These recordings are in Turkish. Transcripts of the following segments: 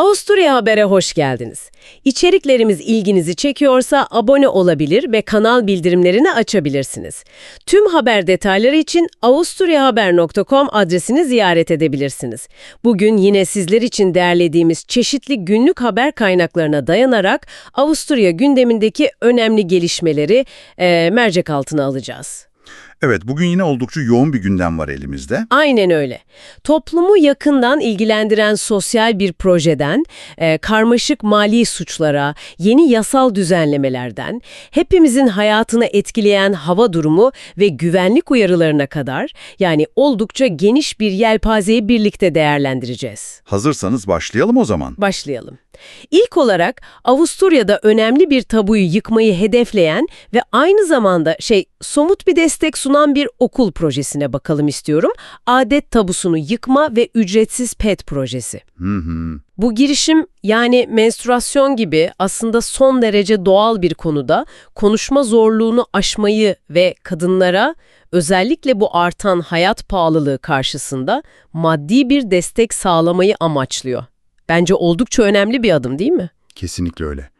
Avusturya Haber'e hoş geldiniz. İçeriklerimiz ilginizi çekiyorsa abone olabilir ve kanal bildirimlerini açabilirsiniz. Tüm haber detayları için avusturyahaber.com adresini ziyaret edebilirsiniz. Bugün yine sizler için derlediğimiz çeşitli günlük haber kaynaklarına dayanarak Avusturya gündemindeki önemli gelişmeleri eee, mercek altına alacağız. Evet, bugün yine oldukça yoğun bir gündem var elimizde. Aynen öyle. Toplumu yakından ilgilendiren sosyal bir projeden, e, karmaşık mali suçlara, yeni yasal düzenlemelerden, hepimizin hayatını etkileyen hava durumu ve güvenlik uyarılarına kadar, yani oldukça geniş bir yelpazeyi birlikte değerlendireceğiz. Hazırsanız başlayalım o zaman. Başlayalım. İlk olarak Avusturya'da önemli bir tabuyu yıkmayı hedefleyen ve aynı zamanda şey somut bir destek sunan bir okul projesine bakalım istiyorum. Adet tabusunu yıkma ve ücretsiz pet projesi. Hı hı. Bu girişim yani menstruasyon gibi aslında son derece doğal bir konuda konuşma zorluğunu aşmayı ve kadınlara özellikle bu artan hayat pahalılığı karşısında maddi bir destek sağlamayı amaçlıyor. Bence oldukça önemli bir adım değil mi? Kesinlikle öyle.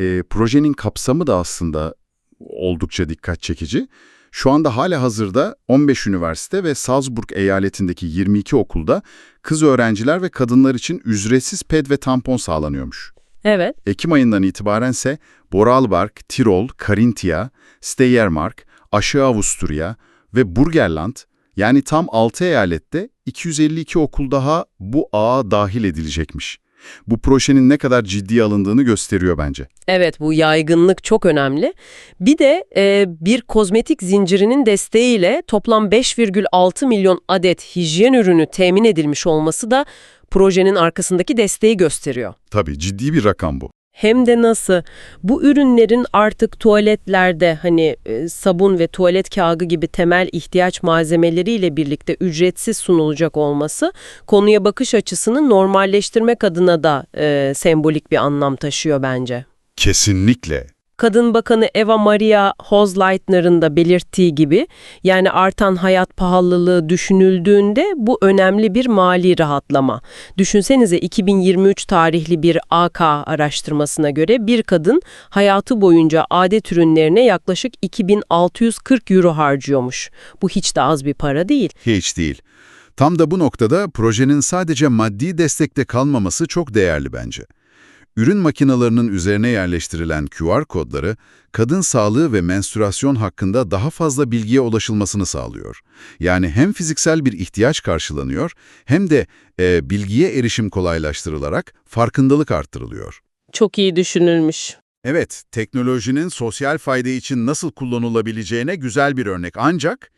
Ee, projenin kapsamı da aslında oldukça dikkat çekici. Şu anda hala hazırda 15 üniversite ve Salzburg eyaletindeki 22 okulda kız öğrenciler ve kadınlar için ücretsiz ped ve tampon sağlanıyormuş. Evet. Ekim ayından itibarense Vorarlberg, Tirol, Carinthia, Steiermark, Aşağı Avusturya ve Burgenland yani tam 6 eyalette 252 okul daha bu ağa dahil edilecekmiş. Bu projenin ne kadar ciddiye alındığını gösteriyor bence. Evet bu yaygınlık çok önemli. Bir de e, bir kozmetik zincirinin desteğiyle toplam 5,6 milyon adet hijyen ürünü temin edilmiş olması da projenin arkasındaki desteği gösteriyor. Tabii ciddi bir rakam bu. Hem de nasıl? Bu ürünlerin artık tuvaletlerde hani e, sabun ve tuvalet kağıdı gibi temel ihtiyaç malzemeleriyle birlikte ücretsiz sunulacak olması konuya bakış açısını normalleştirmek adına da e, sembolik bir anlam taşıyor bence. Kesinlikle. Kadın Bakanı Eva Maria Hozleitner'ın da belirttiği gibi yani artan hayat pahalılığı düşünüldüğünde bu önemli bir mali rahatlama. Düşünsenize 2023 tarihli bir AK araştırmasına göre bir kadın hayatı boyunca adet ürünlerine yaklaşık 2640 euro harcıyormuş. Bu hiç de az bir para değil. Hiç değil. Tam da bu noktada projenin sadece maddi destekte kalmaması çok değerli bence. Ürün makinalarının üzerine yerleştirilen QR kodları, kadın sağlığı ve menstrüasyon hakkında daha fazla bilgiye ulaşılmasını sağlıyor. Yani hem fiziksel bir ihtiyaç karşılanıyor, hem de e, bilgiye erişim kolaylaştırılarak farkındalık arttırılıyor. Çok iyi düşünülmüş. Evet, teknolojinin sosyal fayda için nasıl kullanılabileceğine güzel bir örnek. Ancak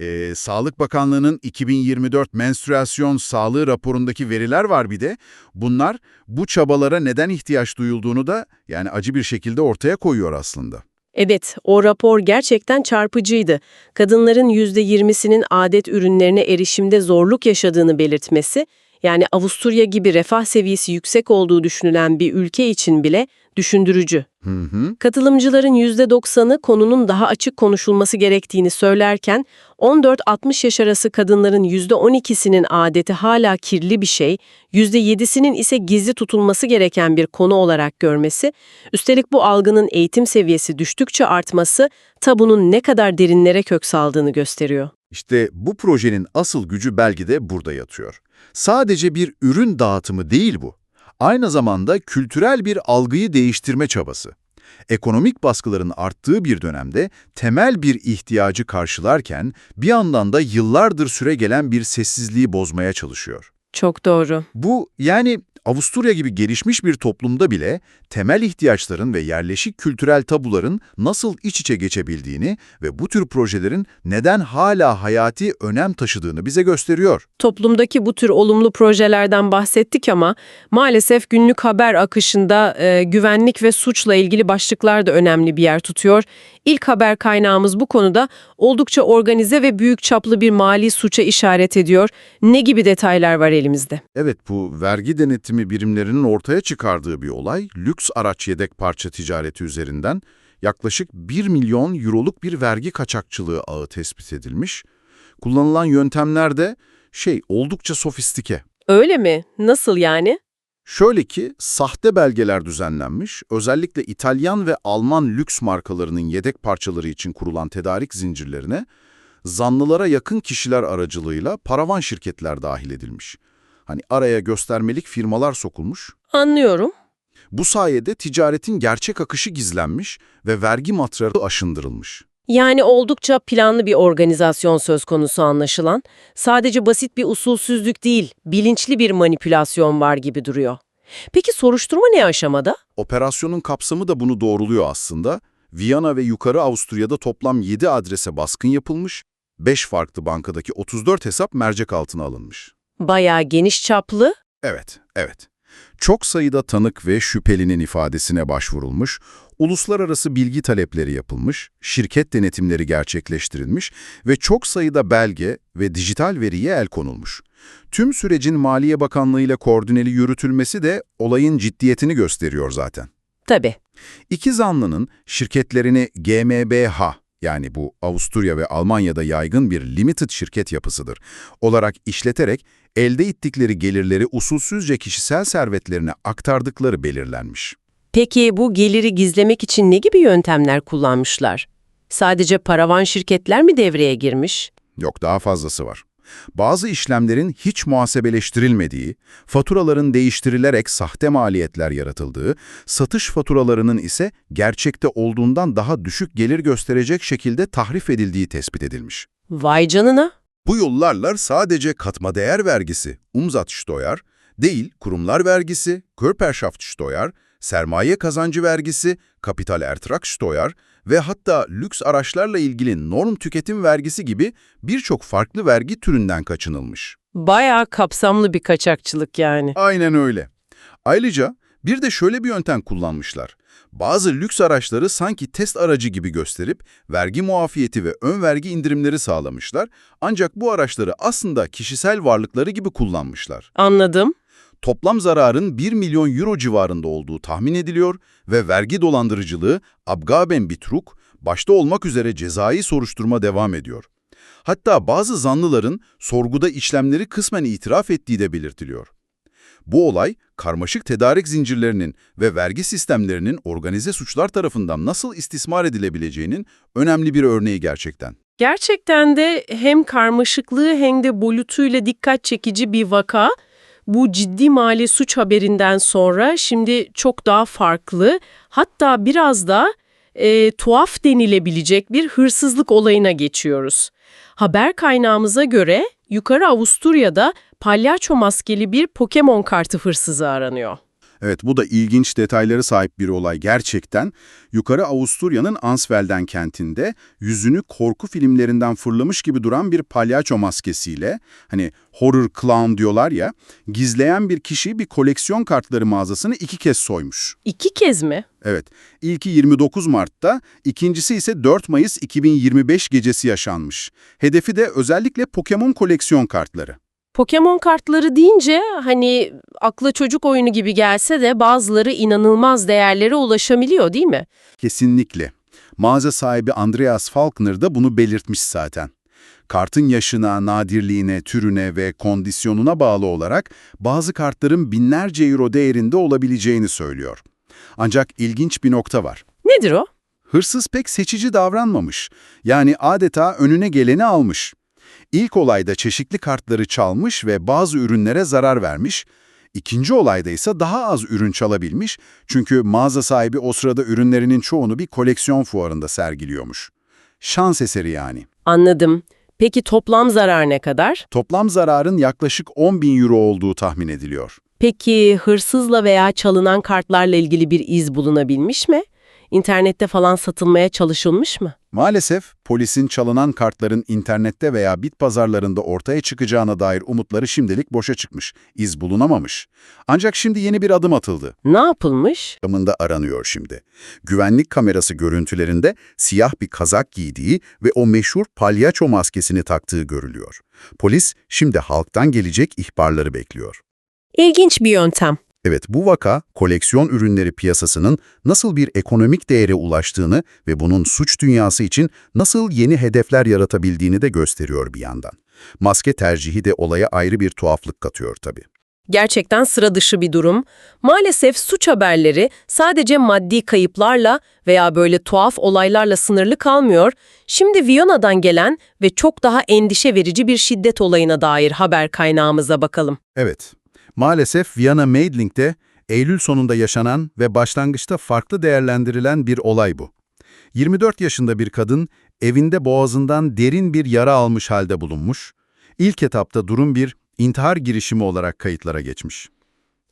e, Sağlık Bakanlığı'nın 2024 menstrüasyon sağlığı raporundaki veriler var bir de. Bunlar bu çabalara neden ihtiyaç duyulduğunu da yani acı bir şekilde ortaya koyuyor aslında. Evet, o rapor gerçekten çarpıcıydı. Kadınların %20'sinin adet ürünlerine erişimde zorluk yaşadığını belirtmesi, yani Avusturya gibi refah seviyesi yüksek olduğu düşünülen bir ülke için bile düşündürücü. Hı hı. Katılımcıların %90'ı konunun daha açık konuşulması gerektiğini söylerken, 14-60 yaş arası kadınların %12'sinin adeti hala kirli bir şey, %7'sinin ise gizli tutulması gereken bir konu olarak görmesi, üstelik bu algının eğitim seviyesi düştükçe artması, tabunun ne kadar derinlere kök saldığını gösteriyor. İşte bu projenin asıl gücü belki de burada yatıyor. Sadece bir ürün dağıtımı değil bu. Aynı zamanda kültürel bir algıyı değiştirme çabası. Ekonomik baskıların arttığı bir dönemde temel bir ihtiyacı karşılarken bir yandan da yıllardır süre gelen bir sessizliği bozmaya çalışıyor. Çok doğru. Bu yani Avusturya gibi gelişmiş bir toplumda bile temel ihtiyaçların ve yerleşik kültürel tabuların nasıl iç içe geçebildiğini ve bu tür projelerin neden hala hayati önem taşıdığını bize gösteriyor. Toplumdaki bu tür olumlu projelerden bahsettik ama maalesef günlük haber akışında e, güvenlik ve suçla ilgili başlıklar da önemli bir yer tutuyor. İlk haber kaynağımız bu konuda oldukça organize ve büyük çaplı bir mali suça işaret ediyor. Ne gibi detaylar var elimizde? Evet bu vergi denetimi birimlerinin ortaya çıkardığı bir olay, lüks araç yedek parça ticareti üzerinden yaklaşık 1 milyon euroluk bir vergi kaçakçılığı ağı tespit edilmiş. Kullanılan yöntemler de şey oldukça sofistike. Öyle mi? Nasıl yani? Şöyle ki, sahte belgeler düzenlenmiş, özellikle İtalyan ve Alman lüks markalarının yedek parçaları için kurulan tedarik zincirlerine, zanlılara yakın kişiler aracılığıyla paravan şirketler dahil edilmiş. Hani araya göstermelik firmalar sokulmuş, Anlıyorum. bu sayede ticaretin gerçek akışı gizlenmiş ve vergi matrarı aşındırılmış. Yani oldukça planlı bir organizasyon söz konusu anlaşılan. Sadece basit bir usulsüzlük değil, bilinçli bir manipülasyon var gibi duruyor. Peki soruşturma ne aşamada? Operasyonun kapsamı da bunu doğruluyor aslında. Viyana ve Yukarı Avusturya'da toplam 7 adrese baskın yapılmış, 5 farklı bankadaki 34 hesap mercek altına alınmış. Bayağı geniş çaplı. Evet, evet. Çok sayıda tanık ve şüphelinin ifadesine başvurulmuş, uluslararası bilgi talepleri yapılmış, şirket denetimleri gerçekleştirilmiş ve çok sayıda belge ve dijital veriye el konulmuş. Tüm sürecin Maliye Bakanlığı ile koordineli yürütülmesi de olayın ciddiyetini gösteriyor zaten. Tabii. İki zanlının şirketlerini GmbH yani bu Avusturya ve Almanya'da yaygın bir limited şirket yapısıdır olarak işleterek elde ettikleri gelirleri usulsüzce kişisel servetlerine aktardıkları belirlenmiş. Peki bu geliri gizlemek için ne gibi yöntemler kullanmışlar? Sadece paravan şirketler mi devreye girmiş? Yok daha fazlası var. Bazı işlemlerin hiç muhasebeleştirilmediği, faturaların değiştirilerek sahte maliyetler yaratıldığı, satış faturalarının ise gerçekte olduğundan daha düşük gelir gösterecek şekilde tahrif edildiği tespit edilmiş. Vay canına. Bu yollarla sadece katma değer vergisi, Umsatzsteuer, değil kurumlar vergisi, Körperschaftsteuer, sermaye kazancı vergisi, Kapitalertragssteuer ve hatta lüks araçlarla ilgili norm tüketim vergisi gibi birçok farklı vergi türünden kaçınılmış. Bayağı kapsamlı bir kaçakçılık yani. Aynen öyle. Ayrıca bir de şöyle bir yöntem kullanmışlar. Bazı lüks araçları sanki test aracı gibi gösterip vergi muafiyeti ve ön vergi indirimleri sağlamışlar. Ancak bu araçları aslında kişisel varlıkları gibi kullanmışlar. Anladım. Toplam zararın 1 milyon euro civarında olduğu tahmin ediliyor ve vergi dolandırıcılığı Abgaben Bitruk başta olmak üzere cezai soruşturma devam ediyor. Hatta bazı zanlıların sorguda işlemleri kısmen itiraf ettiği de belirtiliyor. Bu olay, karmaşık tedarik zincirlerinin ve vergi sistemlerinin organize suçlar tarafından nasıl istismar edilebileceğinin önemli bir örneği gerçekten. Gerçekten de hem karmaşıklığı hem de boyutuyla dikkat çekici bir vaka. Bu ciddi mali suç haberinden sonra şimdi çok daha farklı, hatta biraz da e, tuhaf denilebilecek bir hırsızlık olayına geçiyoruz. Haber kaynağımıza göre Yukarı Avusturya'da palyaço maskeli bir Pokemon kartı hırsızı aranıyor. Evet bu da ilginç detayları sahip bir olay gerçekten. Yukarı Avusturya'nın Ansfelden kentinde yüzünü korku filmlerinden fırlamış gibi duran bir palyaço maskesiyle, hani horror clown diyorlar ya, gizleyen bir kişi bir koleksiyon kartları mağazasını iki kez soymuş. İki kez mi? Evet, ilki 29 Mart'ta, ikincisi ise 4 Mayıs 2025 gecesi yaşanmış. Hedefi de özellikle Pokemon koleksiyon kartları. Pokemon kartları deyince hani akla çocuk oyunu gibi gelse de bazıları inanılmaz değerlere ulaşabiliyor değil mi? Kesinlikle. Mağaza sahibi Andreas Falkner da bunu belirtmiş zaten. Kartın yaşına, nadirliğine, türüne ve kondisyonuna bağlı olarak bazı kartların binlerce euro değerinde olabileceğini söylüyor. Ancak ilginç bir nokta var. Nedir o? Hırsız pek seçici davranmamış. Yani adeta önüne geleni almış. İlk olayda çeşitli kartları çalmış ve bazı ürünlere zarar vermiş. İkinci olayda ise daha az ürün çalabilmiş çünkü mağaza sahibi o sırada ürünlerinin çoğunu bir koleksiyon fuarında sergiliyormuş. Şans eseri yani. Anladım. Peki toplam zarar ne kadar? Toplam zararın yaklaşık 10 bin euro olduğu tahmin ediliyor. Peki hırsızla veya çalınan kartlarla ilgili bir iz bulunabilmiş mi? İnternette falan satılmaya çalışılmış mı? Maalesef polisin çalınan kartların internette veya bit pazarlarında ortaya çıkacağına dair umutları şimdilik boşa çıkmış, iz bulunamamış. Ancak şimdi yeni bir adım atıldı. Ne yapılmış? Kamında aranıyor şimdi. Güvenlik kamerası görüntülerinde siyah bir kazak giydiği ve o meşhur palyaço maskesini taktığı görülüyor. Polis şimdi halktan gelecek ihbarları bekliyor. İlginç bir yöntem. Evet, bu vaka koleksiyon ürünleri piyasasının nasıl bir ekonomik değere ulaştığını ve bunun suç dünyası için nasıl yeni hedefler yaratabildiğini de gösteriyor bir yandan. Maske tercihi de olaya ayrı bir tuhaflık katıyor tabii. Gerçekten sıra dışı bir durum. Maalesef suç haberleri sadece maddi kayıplarla veya böyle tuhaf olaylarla sınırlı kalmıyor. Şimdi Viyana'dan gelen ve çok daha endişe verici bir şiddet olayına dair haber kaynağımıza bakalım. Evet, maalesef Viyana Meidling'de Eylül sonunda yaşanan ve başlangıçta farklı değerlendirilen bir olay bu. 24 yaşında bir kadın evinde boğazından derin bir yara almış halde bulunmuş. İlk etapta durum bir intihar girişimi olarak kayıtlara geçmiş.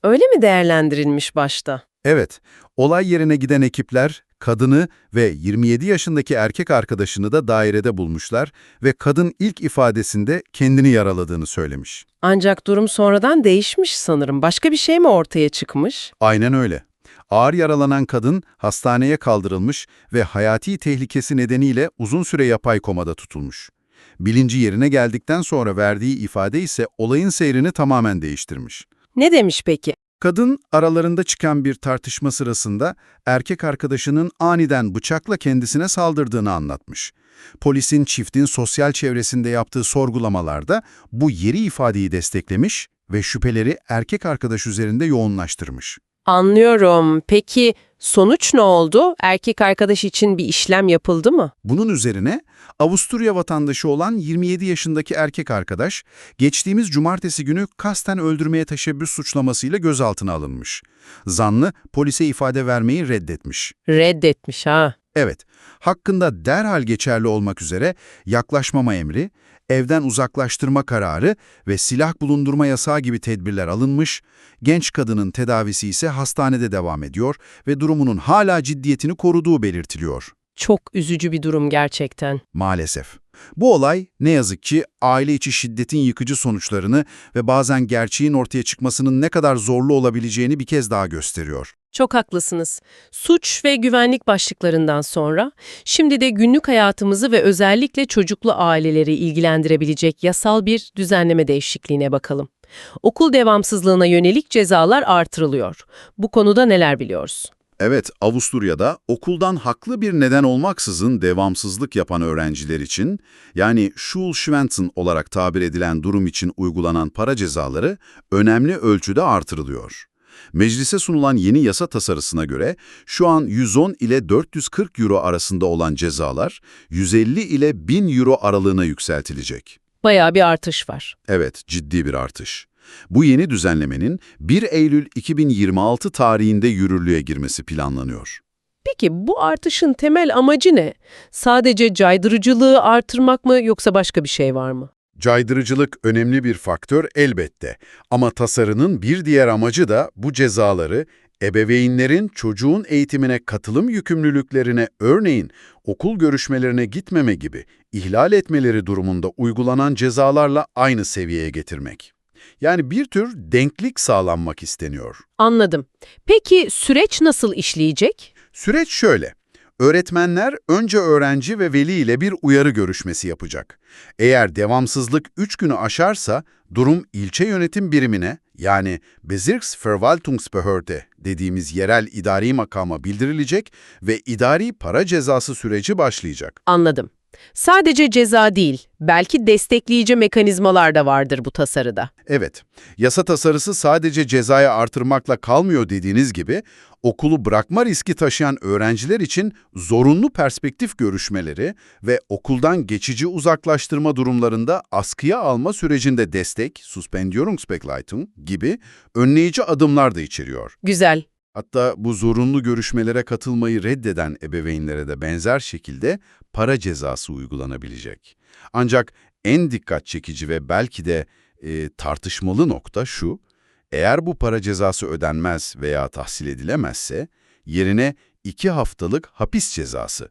Öyle mi değerlendirilmiş başta? Evet, olay yerine giden ekipler kadını ve 27 yaşındaki erkek arkadaşını da dairede bulmuşlar ve kadın ilk ifadesinde kendini yaraladığını söylemiş. Ancak durum sonradan değişmiş sanırım. Başka bir şey mi ortaya çıkmış? Aynen öyle. Ağır yaralanan kadın hastaneye kaldırılmış ve hayati tehlikesi nedeniyle uzun süre yapay komada tutulmuş. Bilinci yerine geldikten sonra verdiği ifade ise olayın seyrini tamamen değiştirmiş. Ne demiş peki? Kadın aralarında çıkan bir tartışma sırasında erkek arkadaşının aniden bıçakla kendisine saldırdığını anlatmış. Polisin çiftin sosyal çevresinde yaptığı sorgulamalarda bu yeri ifadeyi desteklemiş ve şüpheleri erkek arkadaş üzerinde yoğunlaştırmış. Anlıyorum. Peki sonuç ne oldu? Erkek arkadaş için bir işlem yapıldı mı? Bunun üzerine Avusturya vatandaşı olan 27 yaşındaki erkek arkadaş geçtiğimiz cumartesi günü kasten öldürmeye teşebbüs suçlamasıyla gözaltına alınmış. Zanlı polise ifade vermeyi reddetmiş. Reddetmiş ha. Evet, hakkında derhal geçerli olmak üzere yaklaşmama emri, evden uzaklaştırma kararı ve silah bulundurma yasağı gibi tedbirler alınmış, genç kadının tedavisi ise hastanede devam ediyor ve durumunun hala ciddiyetini koruduğu belirtiliyor. Çok üzücü bir durum gerçekten. Maalesef. Bu olay ne yazık ki aile içi şiddetin yıkıcı sonuçlarını ve bazen gerçeğin ortaya çıkmasının ne kadar zorlu olabileceğini bir kez daha gösteriyor. Çok haklısınız. Suç ve güvenlik başlıklarından sonra şimdi de günlük hayatımızı ve özellikle çocuklu aileleri ilgilendirebilecek yasal bir düzenleme değişikliğine bakalım. Okul devamsızlığına yönelik cezalar artırılıyor. Bu konuda neler biliyoruz? Evet, Avusturya'da okuldan haklı bir neden olmaksızın devamsızlık yapan öğrenciler için, yani Schulschwänzen olarak tabir edilen durum için uygulanan para cezaları önemli ölçüde artırılıyor. Meclise sunulan yeni yasa tasarısına göre şu an 110 ile 440 euro arasında olan cezalar 150 ile 1000 euro aralığına yükseltilecek. Bayağı bir artış var. Evet, ciddi bir artış. Bu yeni düzenlemenin 1 Eylül 2026 tarihinde yürürlüğe girmesi planlanıyor. Peki bu artışın temel amacı ne? Sadece caydırıcılığı artırmak mı yoksa başka bir şey var mı? Caydırıcılık önemli bir faktör elbette ama tasarının bir diğer amacı da bu cezaları ebeveynlerin çocuğun eğitimine katılım yükümlülüklerine örneğin okul görüşmelerine gitmeme gibi ihlal etmeleri durumunda uygulanan cezalarla aynı seviyeye getirmek. Yani bir tür denklik sağlanmak isteniyor. Anladım. Peki süreç nasıl işleyecek? Süreç şöyle. Öğretmenler önce öğrenci ve veli ile bir uyarı görüşmesi yapacak. Eğer devamsızlık 3 günü aşarsa durum ilçe yönetim birimine yani Bezirksverwaltungsbehörde dediğimiz yerel idari makama bildirilecek ve idari para cezası süreci başlayacak. Anladım. Sadece ceza değil, belki destekleyici mekanizmalar da vardır bu tasarıda. Evet, yasa tasarısı sadece cezayı artırmakla kalmıyor dediğiniz gibi, okulu bırakma riski taşıyan öğrenciler için zorunlu perspektif görüşmeleri ve okuldan geçici uzaklaştırma durumlarında askıya alma sürecinde destek, Suspendierungsbegleitung gibi önleyici adımlar da içeriyor. Güzel. Hatta bu zorunlu görüşmelere katılmayı reddeden ebeveynlere de benzer şekilde para cezası uygulanabilecek. Ancak en dikkat çekici ve belki de e, tartışmalı nokta şu, eğer bu para cezası ödenmez veya tahsil edilemezse, yerine iki haftalık hapis cezası,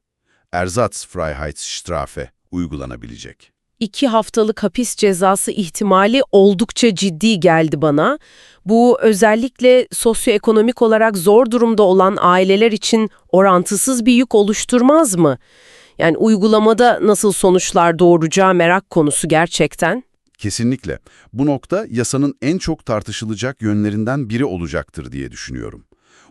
Ersatzfreiheitsstrafe uygulanabilecek. İki haftalık hapis cezası ihtimali oldukça ciddi geldi bana. Bu özellikle sosyoekonomik olarak zor durumda olan aileler için orantısız bir yük oluşturmaz mı? Yani uygulamada nasıl sonuçlar doğuracağı merak konusu gerçekten. Kesinlikle. Bu nokta yasanın en çok tartışılacak yönlerinden biri olacaktır diye düşünüyorum.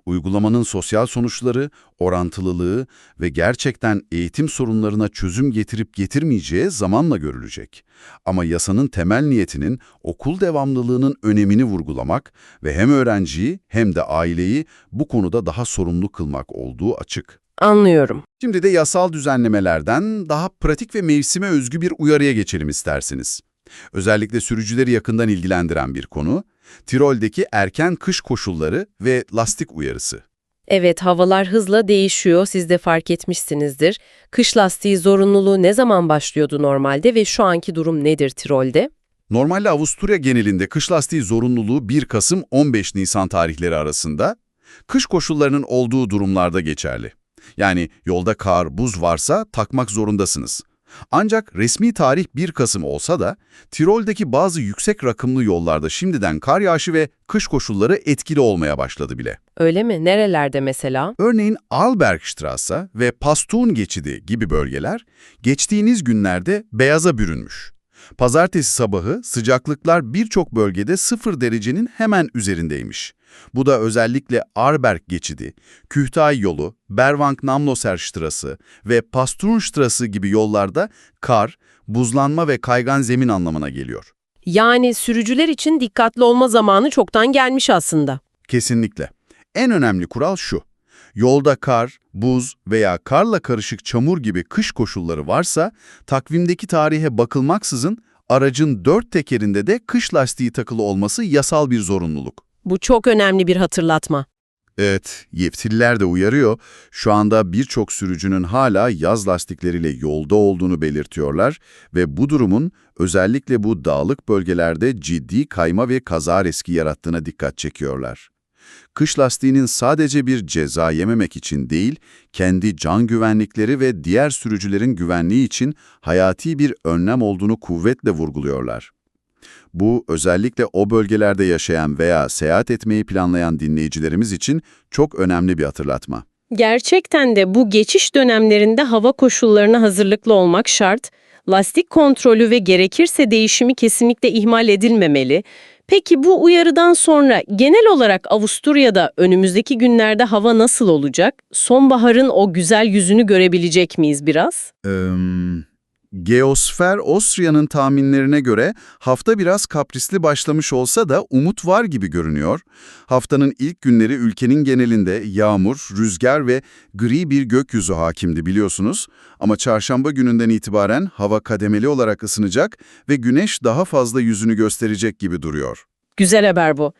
Uygulamanın sosyal sonuçları, orantılılığı ve gerçekten eğitim sorunlarına çözüm getirip getirmeyeceği zamanla görülecek. Ama yasanın temel niyetinin okul devamlılığının önemini vurgulamak ve hem öğrenciyi hem de aileyi bu konuda daha sorumlu kılmak olduğu açık. Anlıyorum. Şimdi de yasal düzenlemelerden daha pratik ve mevsime özgü bir uyarıya geçelim isterseniz. Özellikle sürücüleri yakından ilgilendiren bir konu, Tirol'deki erken kış koşulları ve lastik uyarısı. Evet, havalar hızla değişiyor, siz de fark etmişsinizdir. Kış lastiği zorunluluğu ne zaman başlıyordu normalde ve şu anki durum nedir Tirol'de? Normalde Avusturya genelinde kış lastiği zorunluluğu 1 Kasım-15 Nisan tarihleri arasında, kış koşullarının olduğu durumlarda geçerli. Yani yolda kar, buz varsa takmak zorundasınız. Ancak resmi tarih 1 Kasım olsa da Tirol'deki bazı yüksek rakımlı yollarda şimdiden kar yağışı ve kış koşulları etkili olmaya başladı bile. Öyle mi? Nerelerde mesela? Örneğin Albergstrasse ve Pastun geçidi gibi bölgeler geçtiğiniz günlerde beyaza bürünmüş. Pazartesi sabahı sıcaklıklar birçok bölgede sıfır derecenin hemen üzerindeymiş. Bu da özellikle Arberg geçidi, Kühtay yolu, Berwank-Namloser ve Pastunstrasse gibi yollarda kar, buzlanma ve kaygan zemin anlamına geliyor. Yani sürücüler için dikkatli olma zamanı çoktan gelmiş aslında. Kesinlikle. En önemli kural şu. Yolda kar, buz veya karla karışık çamur gibi kış koşulları varsa, takvimdeki tarihe bakılmaksızın aracın dört tekerinde de kış lastiği takılı olması yasal bir zorunluluk. Bu çok önemli bir hatırlatma. Evet, yetkililer de uyarıyor. Şu anda birçok sürücünün hala yaz lastikleriyle yolda olduğunu belirtiyorlar ve bu durumun özellikle bu dağlık bölgelerde ciddi kayma ve kaza riski yarattığına dikkat çekiyorlar. Kış lastiğinin sadece bir ceza yememek için değil, kendi can güvenlikleri ve diğer sürücülerin güvenliği için hayati bir önlem olduğunu kuvvetle vurguluyorlar. Bu özellikle o bölgelerde yaşayan veya seyahat etmeyi planlayan dinleyicilerimiz için çok önemli bir hatırlatma. Gerçekten de bu geçiş dönemlerinde hava koşullarına hazırlıklı olmak şart. Lastik kontrolü ve gerekirse değişimi kesinlikle ihmal edilmemeli. Peki bu uyarıdan sonra genel olarak Avusturya'da önümüzdeki günlerde hava nasıl olacak? Sonbaharın o güzel yüzünü görebilecek miyiz biraz? Ee, Geosfer Austria'nın tahminlerine göre hafta biraz kaprisli başlamış olsa da umut var gibi görünüyor. Haftanın ilk günleri ülkenin genelinde yağmur, rüzgar ve gri bir gökyüzü hakimdi biliyorsunuz. Ama çarşamba gününden itibaren hava kademeli olarak ısınacak ve güneş daha fazla yüzünü gösterecek gibi duruyor. Güzel haber bu.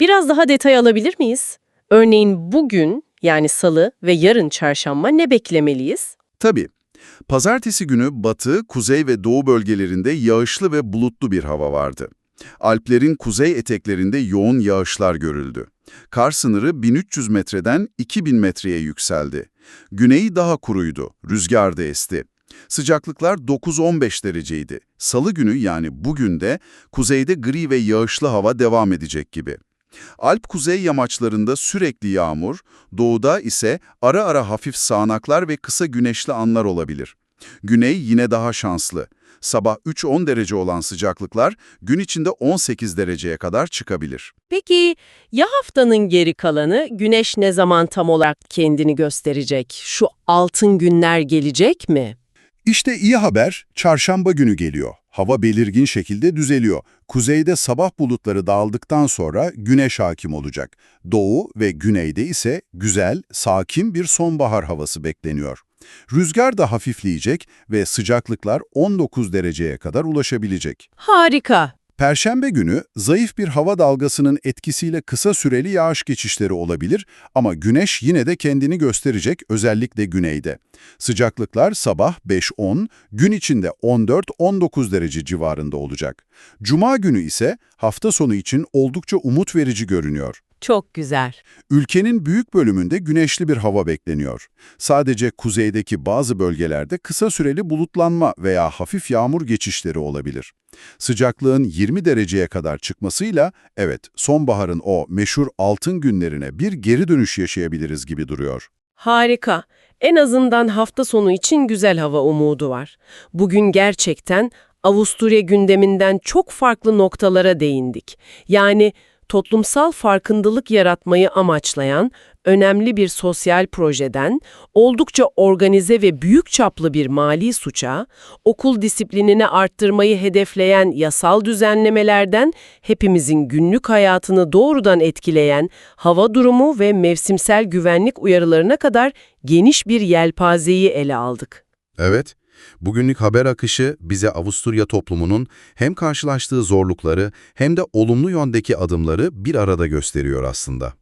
Biraz daha detay alabilir miyiz? Örneğin bugün yani salı ve yarın çarşamba ne beklemeliyiz? Tabii. Pazartesi günü batı, kuzey ve doğu bölgelerinde yağışlı ve bulutlu bir hava vardı. Alplerin kuzey eteklerinde yoğun yağışlar görüldü. Kar sınırı 1300 metreden 2000 metreye yükseldi. Güneyi daha kuruydu, rüzgar da esti. Sıcaklıklar 9-15 dereceydi. Salı günü yani bugün de kuzeyde gri ve yağışlı hava devam edecek gibi. Alp kuzey yamaçlarında sürekli yağmur, doğuda ise ara ara hafif sağanaklar ve kısa güneşli anlar olabilir. Güney yine daha şanslı. Sabah 3-10 derece olan sıcaklıklar gün içinde 18 dereceye kadar çıkabilir. Peki ya haftanın geri kalanı güneş ne zaman tam olarak kendini gösterecek? Şu altın günler gelecek mi? İşte iyi haber, çarşamba günü geliyor. Hava belirgin şekilde düzeliyor. Kuzeyde sabah bulutları dağıldıktan sonra güneş hakim olacak. Doğu ve güneyde ise güzel, sakin bir sonbahar havası bekleniyor. Rüzgar da hafifleyecek ve sıcaklıklar 19 dereceye kadar ulaşabilecek. Harika. Perşembe günü zayıf bir hava dalgasının etkisiyle kısa süreli yağış geçişleri olabilir ama güneş yine de kendini gösterecek özellikle güneyde. Sıcaklıklar sabah 5-10, gün içinde 14-19 derece civarında olacak. Cuma günü ise hafta sonu için oldukça umut verici görünüyor. Çok güzel. Ülkenin büyük bölümünde güneşli bir hava bekleniyor. Sadece kuzeydeki bazı bölgelerde kısa süreli bulutlanma veya hafif yağmur geçişleri olabilir. Sıcaklığın 20 dereceye kadar çıkmasıyla, evet sonbaharın o meşhur altın günlerine bir geri dönüş yaşayabiliriz gibi duruyor. Harika. En azından hafta sonu için güzel hava umudu var. Bugün gerçekten Avusturya gündeminden çok farklı noktalara değindik. Yani toplumsal farkındalık yaratmayı amaçlayan, önemli bir sosyal projeden, oldukça organize ve büyük çaplı bir mali suça, okul disiplinini arttırmayı hedefleyen yasal düzenlemelerden, hepimizin günlük hayatını doğrudan etkileyen hava durumu ve mevsimsel güvenlik uyarılarına kadar geniş bir yelpazeyi ele aldık. Evet, bugünlük haber akışı bize Avusturya toplumunun hem karşılaştığı zorlukları hem de olumlu yöndeki adımları bir arada gösteriyor aslında.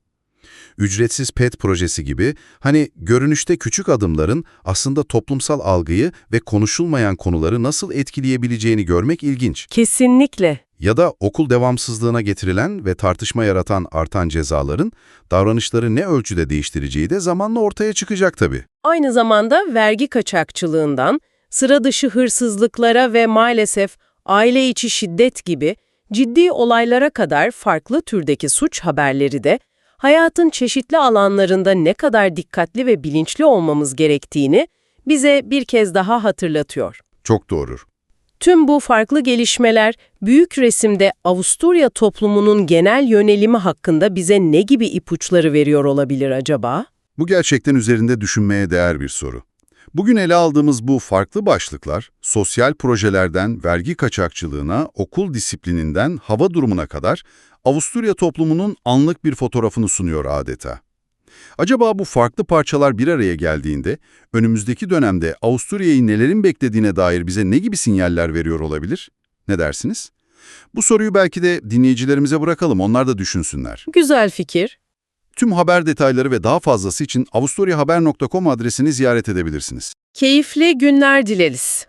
Ücretsiz PET projesi gibi hani görünüşte küçük adımların aslında toplumsal algıyı ve konuşulmayan konuları nasıl etkileyebileceğini görmek ilginç. Kesinlikle. Ya da okul devamsızlığına getirilen ve tartışma yaratan artan cezaların davranışları ne ölçüde değiştireceği de zamanla ortaya çıkacak tabii. Aynı zamanda vergi kaçakçılığından, sıra dışı hırsızlıklara ve maalesef aile içi şiddet gibi ciddi olaylara kadar farklı türdeki suç haberleri de hayatın çeşitli alanlarında ne kadar dikkatli ve bilinçli olmamız gerektiğini bize bir kez daha hatırlatıyor. Çok doğru. Tüm bu farklı gelişmeler büyük resimde Avusturya toplumunun genel yönelimi hakkında bize ne gibi ipuçları veriyor olabilir acaba? Bu gerçekten üzerinde düşünmeye değer bir soru. Bugün ele aldığımız bu farklı başlıklar, sosyal projelerden vergi kaçakçılığına, okul disiplininden hava durumuna kadar Avusturya toplumunun anlık bir fotoğrafını sunuyor adeta. Acaba bu farklı parçalar bir araya geldiğinde, önümüzdeki dönemde Avusturya'yı nelerin beklediğine dair bize ne gibi sinyaller veriyor olabilir? Ne dersiniz? Bu soruyu belki de dinleyicilerimize bırakalım, onlar da düşünsünler. Güzel fikir. Tüm haber detayları ve daha fazlası için avusturyahaber.com adresini ziyaret edebilirsiniz. Keyifli günler dileriz.